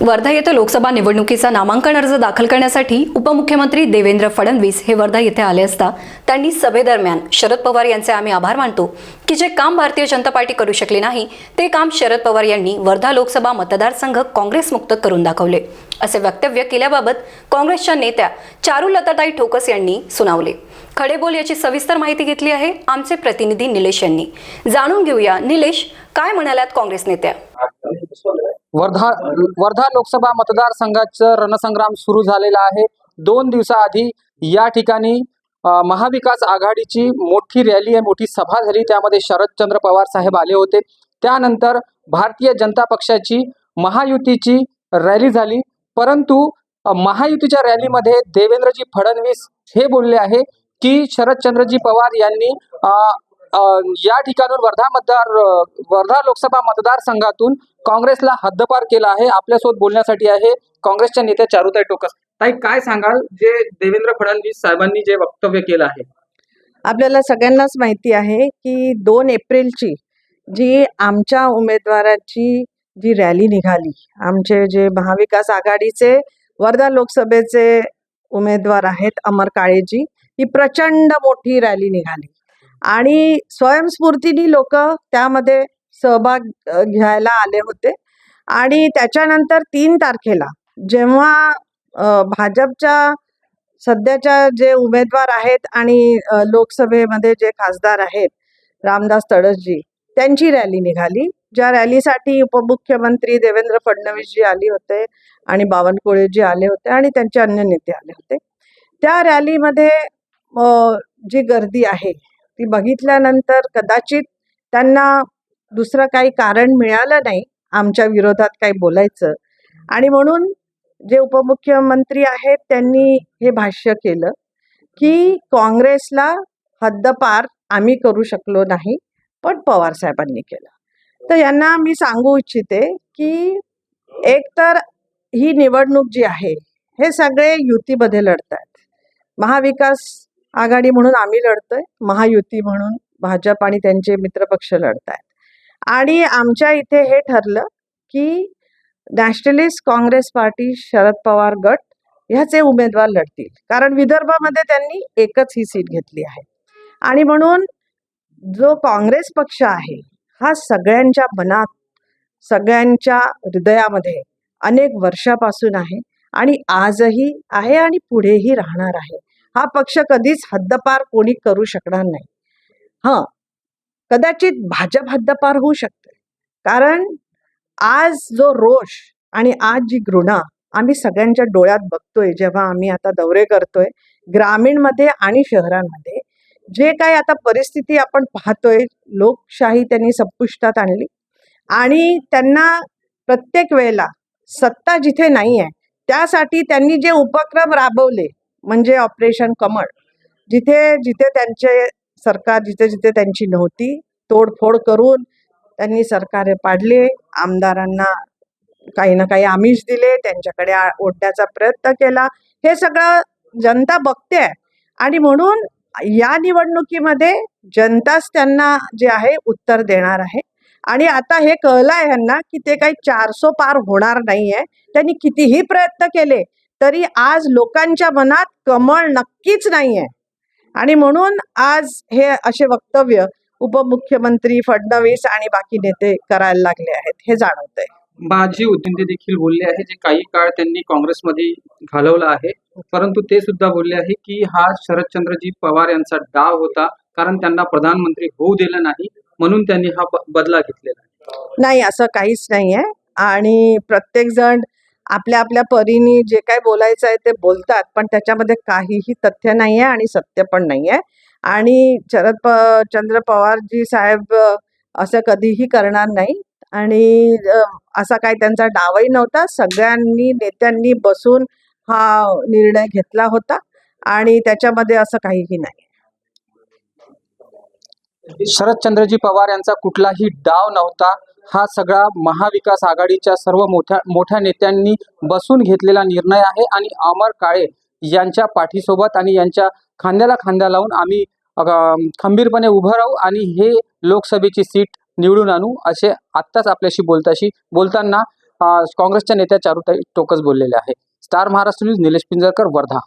वर्धा येथे लोकसभा निवडणुकीचा नामांकन अर्ज दाखल करण्यासाठी उपमुख्यमंत्री देवेंद्र फडणवीस हे वर्धा येथे आले असता त्यांनी सभेदरम्यान शरद पवार यांचे आम्ही आभार मानतो की जे काम भारतीय जनता पार्टी करू शकली नाही ते काम शरद पवार यांनी वर्धा लोकसभा मतदारसंघ काँग्रेसमुक्त करून दाखवले. असे वक्तव्य केल्याबाबत काँग्रेसच्या नेत्या चारुलताताई ठोकस यांनी सुनावले. खडेबोल याची सविस्तर माहिती घेतली आहे आमचे प्रतिनिधी निलेश यांनी. जाणून घेऊया. निलेश काय म्हणाल्यात काँग्रेस नेत्या? वर्धा वर्धा लोकसभा मतदारसंघाचं रणसंग्राम सुरू झालेला आहे. दोन दिवसाआधी या ठिकाणी महाविकास आघाडीची मोठी रॅली आहे मोठी सभा झाली. त्यामध्ये शरदचंद्र पवार साहेब आले होते. त्यानंतर भारतीय जनता पक्षाची महायुतीची रॅली झाली. परंतु महायुतीच्या रॅलीमध्ये देवेंद्रजी फडणवीस हे बोलले आहे की शरदचंद्रजी पवार यांनी या ठिकाणून वर्धा मतदार वर्धा लोकसभा मतदारसंघातून काँग्रेसला हद्दपार केला आहे आपल्यासोबत बोलण्यासाठी आहे काँग्रेसच्या नेत्या चारुताई टोकस. ताई काय सांगाल? जे देवेंद्र फडणवीस साहेबांनी जे वक्तव्य केलं आहे. आपल्याला सगळ्यांनाच माहिती आहे की दोन एप्रिलची जी आमच्या उमेदवाराची जी रॅली निघाली आमचे जे महाविकास आघाडीचे वर्धा लोकसभेचे उमेदवार आहेत अमर काळेजी ही प्रचंड मोठी रॅली निघाली. आणि स्वयंस्फूर्तीने लोक त्यामध्ये सहभाग घ्यायला आले होते. आणि त्याच्यानंतर तीन तारखेला जेव्हा भाजपच्या सध्याच्या जे उमेदवार आहेत आणि लोकसभेमध्ये जे खासदार आहेत रामदास तडसजी त्यांची रॅली निघाली. ज्या रॅलीसाठी उपमुख्यमंत्री देवेंद्र फडणवीसजी आले होते आणि बावनकुळेजी आले होते आणि त्यांचे अन्य नेते आले होते. त्या रॅलीमध्ये जी गर्दी आहे ती बघितल्यानंतर कदाचित त्यांना दुसरं काही कारण मिळालं नाही आमच्या विरोधात काही बोलायचं. आणि म्हणून जे उपमुख्यमंत्री आहेत त्यांनी हे भाष्य केलं की काँग्रेसला हद्दपार आम्ही करू शकलो नाही पण पवार साहेबांनी केलं. तर यांना मी सांगू इच्छिते की एकतर ही निवडणूक जी आहे हे सगळे युतीमध्ये लढत आहेत महाविकास आघाडी म्हणून आम्ही लढतोय महायुती म्हणून भाजप आणि त्यांचे मित्रपक्ष लढत आहेत आणि आमच्या इथे हे ठरलं की nationalist Congress party Sharad Pawar गट ह्याचे उमेदवार लढतील. कारण विदर्भामध्ये त्यांनी एकच ही सीट घेतली आहे. आणि म्हणून जो काँग्रेस पक्ष आहे हा सगळ्यांच्या मनात सगळ्यांच्या हृदयामध्ये अनेक वर्षापासून आहे आणि आजही आहे आणि पुढेही राहणार आहे. हा पक्ष कधीच हद्दपार कोणी करू शकणार नाही. हां कदाचित भाजप हद्दपार होऊ शकते. कारण आज जो रोष आणि आज जी घृणा आम्ही सगळ्यांच्या डोळ्यात बघतोय जेव्हा आम्ही आता दौरे करतोय ग्रामीणमध्ये आणि शहरांमध्ये जे काय आता परिस्थिती आपण पाहतोय लोकशाही त्यांनी संपुष्टात आणली आणि त्यांना प्रत्येक वेळेला सत्ता जिथे नाही आहे त्यासाठी त्यांनी जे उपक्रम राबवले म्हणजे ऑपरेशन कमळ. जिथे जिथे त्यांचे सरकार जिथे जिथे त्यांची नव्हती तोडफोड करून त्यांनी सरकार पाडले. आमदारांना काही ना काही आमिष दिले त्यांच्याकडे ओढण्याचा प्रयत्न केला. हे सगळं जनता बघते. आणि म्हणून या निवडणुकीमध्ये जनताच त्यांना जे आहे उत्तर देणार आहे. आणि आता हे कळलं आहे ह्यांना की ते काही चारसो पार होणार नाही आहे त्यांनी कितीही प्रयत्न केले तरी आज लोकांच्या मनात कमळ नक्कीच नाही आहे आणि म्हणून आज हे असे वक्तव्य उपमुख्यमंत्री फडणवीस आणि बाकी नेते करायला लागले आहेत हे जाणवतंय. माजी उद्यमते देखील बोलले आहे जे काही काळ त्यांनी काँग्रेसमध्ये घालवला आहे. परंतु ते सुद्धा बोलले आहे की हा शरदचंद्रजी पवार यांचा डाव होता कारण त्यांना प्रधानमंत्री होऊ दिलं नाही म्हणून त्यांनी हा बदला घेतलेला आहे. नाही असं काहीच नाही आहे आणि प्रत्येक जण आपल्या आपल्या परीने जे काय बोलायचं आहे ते बोलतात पण त्याच्यामध्ये काहीही तथ्य नाही आहे आणि सत्य पण नाही आहे आणि शरद प चंद्र पवारजी साहेब असं कधीही करणार नाही. आणि असा काही त्यांचा डावही नव्हता. सगळ्यांनी नेत्यांनी बसून हा निर्णय घेतला होता. आणि त्याच्यामध्ये असं काहीही नाही. शरदचंद्रजी पवार यांचा कुठलाही डाव नव्हता. हा सगळा महाविकास आघाडीच्या सर्व मोठ्या मोठ्या नेत्यांनी बसून घेतलेला निर्णय आहे आणि अमर काळे यांच्या पाठीसोबत आणि यांच्या खांद्याला खांद्या लावून आम्ही खंबीरपणे उभं राहू आणि हे लोकसभेची सीट निवडून आणू असे आत्ताच आपल्याशी बोलताशी बोलताना काँग्रेसच्या नेत्या चारुताई टोकस बोललेल्या आहे. Star Maharashtra news Nilesh Pinjarkar Wardha.